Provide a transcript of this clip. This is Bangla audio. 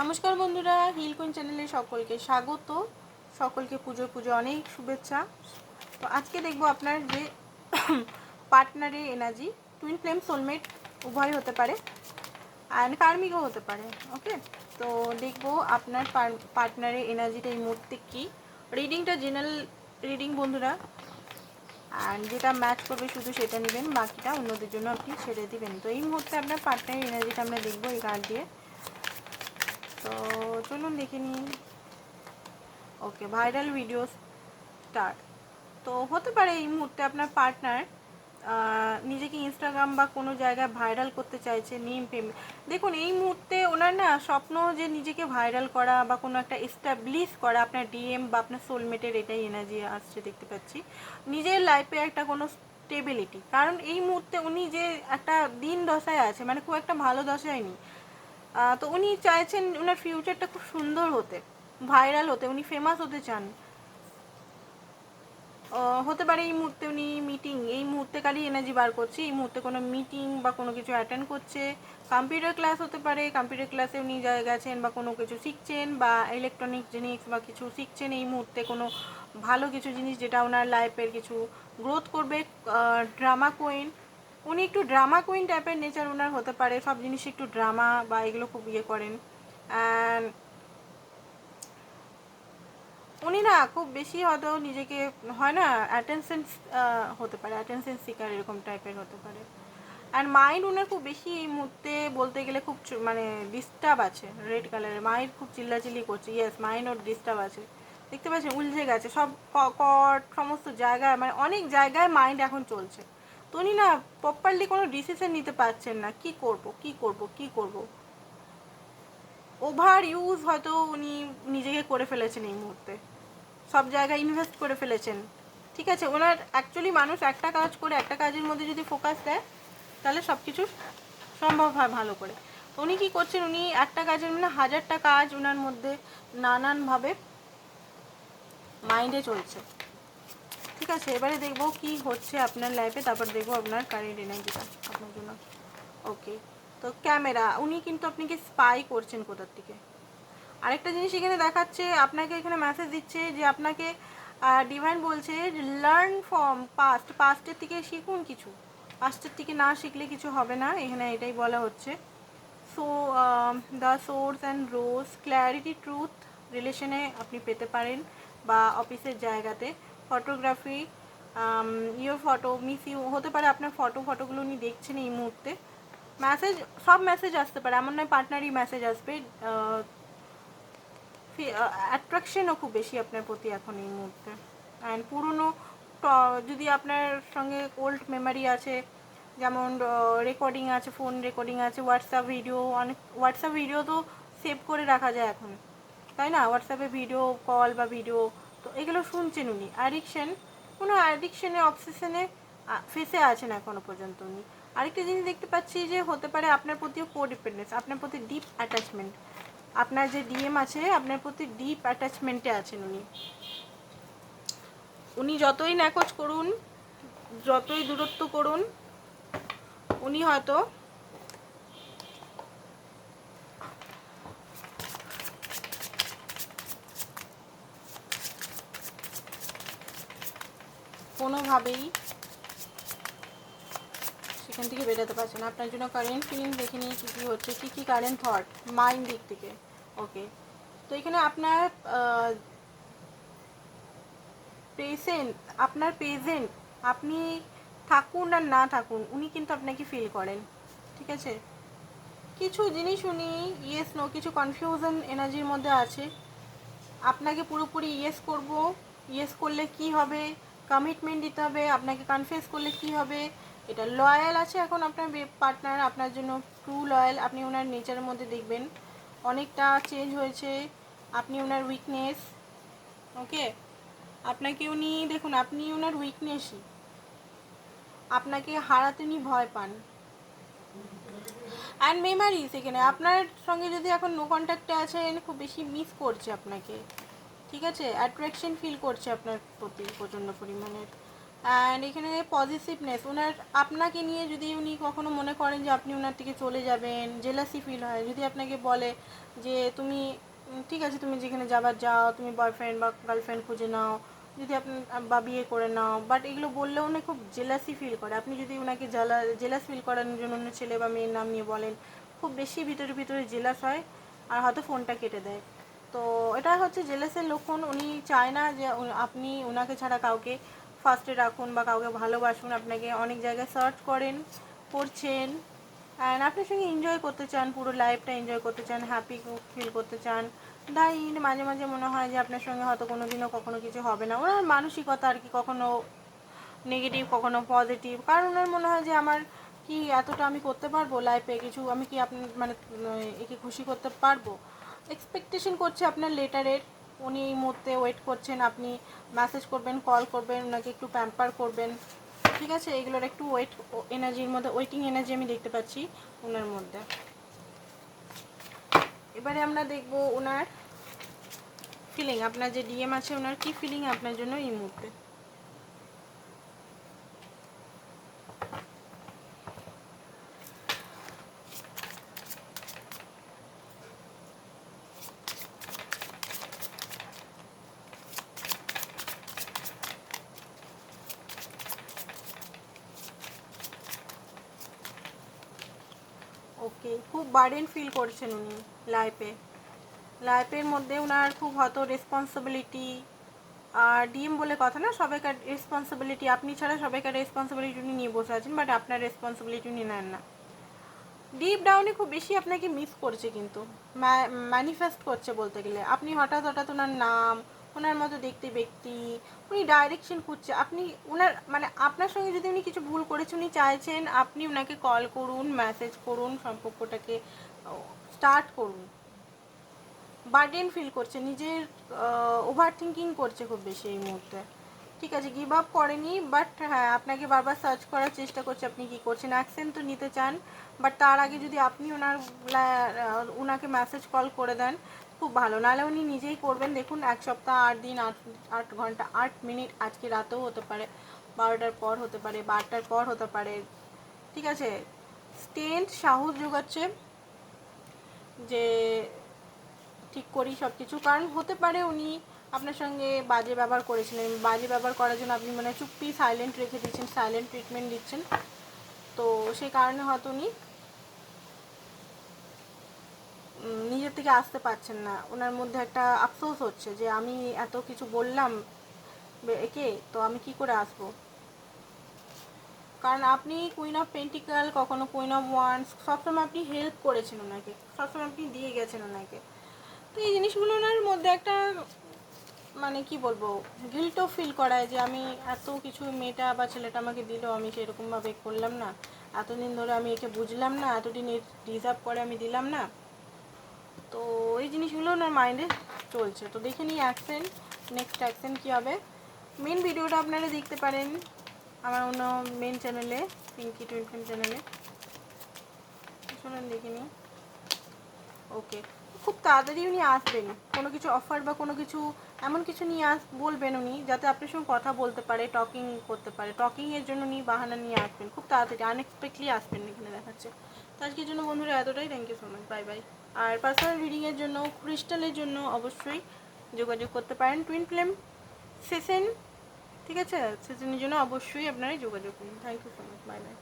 নমস্কার বন্ধুরা হিল হিলকুইন চ্যানেলে সকলকে স্বাগত। সকলকে পুজো পুজো অনেক শুভেচ্ছা। তো আজকে দেখব আপনার যে পার্টনারের এনার্জি টুইন ফ্লেম সোলমেট উভয় হতে পারে অ্যান্ড কার্মিকও হতে পারে ওকে তো দেখব আপনার পার্টনারের এনার্জিটা এই মুহূর্তে কী। রিডিংটা জেনারেল রিডিং বন্ধুরা। অ্যান্ড যেটা ম্যাচ করবে শুধু সেটা নেবেন, বাকিটা অন্যদের জন্য আপনি ছেড়ে দিবেন। তো এই মুহূর্তে আপনার পার্টনারের এনার্জিটা আমরা দেখব এই কার্ড দিয়ে। তো চলুন দেখে নিন ওকে ভাইরাল ভিডিও স্টার্ট তো হতে পারে এই মুহূর্তে আপনার পার্টনার নিজেকে ইনস্টাগ্রাম বা কোনো জায়গায় ভাইরাল করতে চাইছে নিম প্রেম দেখুন, এই মুহূর্তে ওনার না স্বপ্ন যে নিজেকে ভাইরাল করা বা কোনো একটা এস্টাবলিশ করা, আপনার ডিএম বা আপনার সোলমেটের এটাই এনার্জি আসছে দেখতে পাচ্ছি। নিজের লাইফে একটা কোনো স্টেবিলিটি কারণ এই মুহূর্তে উনি যে একটা দিন দশায় আছে মানে খুব একটা ভালো দশায় নেই। তো উনি চাইছেন ওনার ফিউচারটা খুব সুন্দর হতে ভাইরাল হতে, উনি ফেমাস হতে চান। হতে পারে এই মুহূর্তে উনি মিটিং এই মুহূর্তে খালি এনার্জি বার করছে, এই মুহূর্তে কোনো মিটিং বা কোনো কিছু অ্যাটেন্ড করছে। কম্পিউটার ক্লাস হতে পারে কম্পিউটার ক্লাসে উনি যা গেছেন বা কোনো কিছু শিখছেন বা ইলেকট্রনিক জিনিস বা কিছু শিখছেন, এই মুহূর্তে কোনো ভালো কিছু জিনিস যেটা ওনার লাইফের কিছু গ্রোথ করবে। ড্রামা কুইন উনি একটু ড্রামা কুইন টাইপের নেচার ওনার হতে পারে, সব জিনিস একটু ড্রামা বা এগুলো খুব ইয়ে করেন। অ্যান্ড উনি না খুব বেশি হয়তো নিজেকে, হয় না অ্যাটেনশন হতে পারে অ্যাটেনশন শিকার এরকম টাইপের হতে পারে। আর মাইন্ড ওনার খুব বেশি এই মুহূর্তে বলতে গেলে খুব মানে ডিস্টার্ব আছে রেড কালারের মাইন্ড খুব চিল্লাচিল্লি করছে ইয়েস মাইন্ড ওর ডিস্টার্ব আছে। দেখতে পাচ্ছেন, উলঝে গেছে, সব কট, সমস্ত জায়গায় মানে অনেক জায়গায় মাইন্ড এখন চলছে। উনি না প্রপারলি কোনো ডিসিশন নিতে পারছেন না। কি করব কি করব কি করব? ওভার ইউজ হয়তো উনি নিজেকে করে ফেলেছেন এই মুহূর্তে। সব জায়গায় ইনভেস্ট করে ফেলেছেন। ঠিক আছে, ওনার অ্যাকচুয়ালি মানুষ একটা কাজ করে, একটা কাজের মধ্যে যদি ফোকাস দেয়, তাহলে সব কিছু সম্ভব হয় ভালো করে। উনি কী করছেন, উনি একটা কাজের মানে হাজারটা কাজ ওনার মধ্যে নানানভাবে মাইন্ডে চলছে। ঠিক আছে, এবারে দেখব কি হচ্ছে আপনার লাইফে তারপর দেখব আপনার কারেন্ট এনার্জিটা আপনার জন্য। ওকে তো ক্যামেরা উনি কিন্তু আপনাকে স্পাই করছেন কোথার থেকে? আরেকটা জিনিস এখানে দেখাচ্ছে, আপনাকে এখানে মেসেজ দিচ্ছে যে আপনাকে ডিভাইন বলছে লার্ন ফ্রম পাস্ট পাস্টের থেকে শিখুন কিছু। পাস্টের থেকে না শিখলে কিছু হবে না, এখানে এটাই বলা হচ্ছে। So the source and rose clarity truth রিলেশনে আপনি পেতে পারেন বা অফিসের জায়গাতে। Photography your photo miss you হতে পারে আপনার ফটো ফটোগুলো উনি দেখছেন এই মুহূর্তে। মেসেজ সব মেসেজ আসতে পারে, এমন নয় পার্টনারই মেসেজ আসবে অ্যাট্রাকশনও খুব বেশি আপনার প্রতি এখন এই মুহূর্তে। অ্যান্ড পুরনো যদি আপনার সঙ্গে ওল্ড মেমারি আছে, যেমন রেকর্ডিং আছে ফোন রেকর্ডিং আছে হোয়াটসঅ্যাপ ভিডিও অনেক হোয়াটসঅ্যাপ ভিডিও তো সেভ করে রাখা যায় এখন। তাই না? হোয়াটসঅ্যাপে ভিডিও কল বা ভিডিও তো এগুলো শুনছেন উনি। অ্যাডিকশন কোনো অ্যাডিকশনে অবসেশনে ফেসে আছেন এখনও পর্যন্ত উনি। আরেকটা জিনিস দেখতে পাচ্ছি যে, হতে পারে আপনার প্রতিও কো ডিপেন্ডেন্স আপনার প্রতি ডিপ অ্যাটাচমেন্ট আপনার যে ডিএম আছে, আপনার প্রতি ডিপ অ্যাটাচমেন্টে আছেন উনি। উনি যতই নাকচ করুন, যতই দূরত্ব করুন, উনি হয়তো কোনোভাবেই সেখান থেকে বেরোতে পারছে না। আপনার জন্য কারেন্ট ফিলিং দেখে নিয়ে কী কী হচ্ছে, কী কী কারেন্ট থট মাইন্ড দিক থেকে। ওকে তো এখানে আপনার প্রেজেন্ট আপনার প্রেজেন্ট আপনি থাকুন আর না থাকুন, উনি কিন্তু আপনাকে ফিল করেন। ঠিক আছে? কিছু জিনিস উনি ইয়েস নো কিছু কনফিউশন এনার্জির মধ্যে আছে। আপনাকে পুরোপুরি ইয়েস করব। ইয়েস করলে কি হবে? কমিটমেন্ট দিতে হবে, আপনাকে কনফিউজ করলে কি হবে? এটা লয়াল আছে এখন আপনার পার্টনার আপনার জন্য ট্রু লয়াল আপনি ওনার নেচারের মধ্যে দেখবেন। অনেকটা চেঞ্জ হয়েছে, আপনি ওনার উইকনেস ওকে আপনাকে উনি, দেখুন, আপনি ওনার উইকনেসই আপনাকে হারাতে উনি ভয় পান। অ্যান্ড মেমারিজ এখানে, আপনার সঙ্গে যদি এখন নো কন্ট্যাক্টে আছেন, খুব বেশি মিস করছে আপনাকে। ঠিক আছে? অ্যাট্রাকশন ফিল করছে আপনার প্রতি প্রচণ্ড পরিমাণের। অ্যান্ড এখানে পজিটিভনেস ওনার আপনাকে নিয়ে যদি উনি কখনো মনে করেন যে আপনি ওনার থেকে চলে যাবেন জেলাসি ফিল হয়, যদি আপনাকে বলে যে তুমি ঠিক আছে, তুমি যেখানে যাবার যাও, তুমি বয়ফ্রেন্ড বা গার্লফ্রেন্ড খুঁজে নাও, যদি আপনি, বা বিয়ে করে নাও বাট এগুলো বললে উনি খুব জেলাসি ফিল করে। আপনি যদি ওনাকে জেলা জেলাস ফিল করানোর জন্য অন্য ছেলে বা মেয়ের নাম নিয়ে বলেন, খুব বেশি ভিতরে ভিতরে জেলাস হয়, আর হয়তো ফোনটা কেটে দেয়। তো এটা হচ্ছে জেলেসের লক্ষণ। উনি চায় না যে আপনি ওনাকে ছাড়া কাউকে ফার্স্টে রাখুন বা কাউকে ভালোবাসুন। আপনাকে অনেক জায়গায় সার্চ করেন, করছেন। অ্যান্ড আপনার সঙ্গে এনজয় করতে চান, পুরো লাইফটা এনজয় করতে চান হ্যাপি ফিল করতে চান। তাই মাঝে মাঝে মনে হয় যে আপনার সঙ্গে হয়তো কোনো দিনও কখনো কিছু হবে না। ওনার মানসিকতা আর কি কখনো নেগেটিভ কখনো পজিটিভ কারণ ওনার মনে হয় যে আমার কি এতটা আমি করতে পারব লাইফে কিছু আমি কি আপনি মানে একে খুশি করতে পারব? এক্সপেকটেশন করছে আপনার লেটারের উনি এই মুহূর্তে ওয়েট করছেন, আপনি মেসেজ করবেন কল করবেন, ওনাকে একটু প্যাম্পার করবেন। ঠিক আছে? এগুলোর একটু ওয়েট এনার্জির মধ্যে ওয়েটিং এনার্জি আমি দেখতে পাচ্ছি ওনার মধ্যে। এবারে আমরা দেখব ওনার ফিলিং আপনার যে ডিএম আছে ওনার কি ফিলিং আপনার জন্য এই মুহূর্তে? ওকে, খুব বার্ডেন ফিল করছেন উনি লাইফে লাইফের মধ্যে ওনার খুব হয়তো রেসপন্সিবিলিটি আর ডিএম বলে কথা না, সবাইকার রেসপন্সিবিলিটি আপনি ছাড়া সবাইকার রেসপন্সিবিলিটি উনি নিয়ে বসে আছেন বাট আপনার রেসপন্সিবিলিটি উনি নেন না। ডিপ ডাউনে খুব বেশি আপনাকে মিস করছে কিন্তু ম্যানিফেস্ট করছে বলতে গেলে। আপনি হঠাৎ হঠাৎ ওনার নাম ওনার মতো দেখতে ব্যক্তি, উনি ডাইরেকশন খুঁজছে। আপনি ওনার মানে আপনার সঙ্গে যদি উনি কিছু ভুল করেছে, উনি চাইছেন আপনি ওনাকে কল করুন মেসেজ করুন, সম্পর্কটাকে স্টার্ট করুন। বার্ডেন ফিল করছে, নিজের ওভার থিঙ্কিং করছে খুব বেশি এই মুহূর্তে। ঠিক আছে গিভ আপ করেনি বাট হ্যাঁ আপনাকে বারবার সার্চ করার চেষ্টা করছে, আপনি কি করছেন? অ্যাকসেন্ট তো নিতে চান বাট তার আগে যদি আপনি ওনার ওনাকে মেসেজ কল করে দেন খুব ভালো। নাহলে উনি নিজেই করবেন। দেখুন, এক সপ্তাহ আট দিন, আট আট ঘণ্টা, আট মিনিট আজকে রাতেও হতে পারে, বারোটার পর হতে পারে, বারোটার পর হতে পারে। ঠিক আছে? স্টেন্ট সাহস যোগাচ্ছে যে ঠিক করি সব কিছু কারণ হতে পারে উনি আপনার সঙ্গে বাজে ব্যবহার করেছিলেন। বাজে ব্যবহার করার জন্য আপনি মানে চুপটি সাইলেন্ট রেখে দিচ্ছেন সাইলেন্ট ট্রিটমেন্ট দিচ্ছেন। তো সেই কারণে হয়তো উনি নিজের থেকে আসতে পারছেন না। ওনার মধ্যে একটা আফসোস হচ্ছে যে আমি এত কিছু বললাম একে, তো আমি কি করে আসব? কারণ আপনি কুইন অফ পেন্টিক্যাল কখনো কুইন অফ ওয়ান্স সবসময় আপনি হেল্প করেছেন ওনাকে। সবসময় আপনি দিয়ে গেছেন ওনাকে। তো এই জিনিসগুলো ওনার মধ্যে একটা মানে কি বলব গিল্টও ফিল করায় যে আমি এত কিছু মেয়েটা বা ছেলেটা আমাকে দিল, আমি সেরকমভাবে করলাম না। এতদিন ধরে আমি একে বুঝলাম না, এতদিন রিজার্ভ করে আমি দিলাম না। তো এই জিনিসগুলো ওনার মাইন্ডে চলছে। তো দেখে নিই অ্যাকশন নেক্সট অ্যাকশন কী হবে। মেন ভিডিওটা আপনারা দেখতে পারেন আমার অন্য মেন চ্যানেলে পিঙ্কি টুইন্টেন চ্যানেলে শুনুন দেখে নিই। ওকে খুব তাড়াতাড়ি উনি আসবেন। কোনো কিছু অফার বা কোনো কিছু এমন কিছু নিয়ে আস, বলবেন উনি, যাতে আপনার সঙ্গে কথা বলতে পারে টকিং করতে পারে। টকিংয়ের জন্য উনি বাহানা নিয়ে আসবেন। খুব তাড়াতাড়ি আনএক্সপেক্টলি আসবেন এখানে দেখাচ্ছে। তো আজকের জন্য বন্ধুরা এতটাই। Thank you so much bye bye R personal রিডিংয়ের জন্য ক্রিস্টালের জন্য অবশ্যই যোগাযোগ করতে পারেন টুইন ফ্লেম সেশন ঠিক আছে? সেশনের জন্য অবশ্যই আপনারা যোগাযোগ করুন। Thank you so much bye bye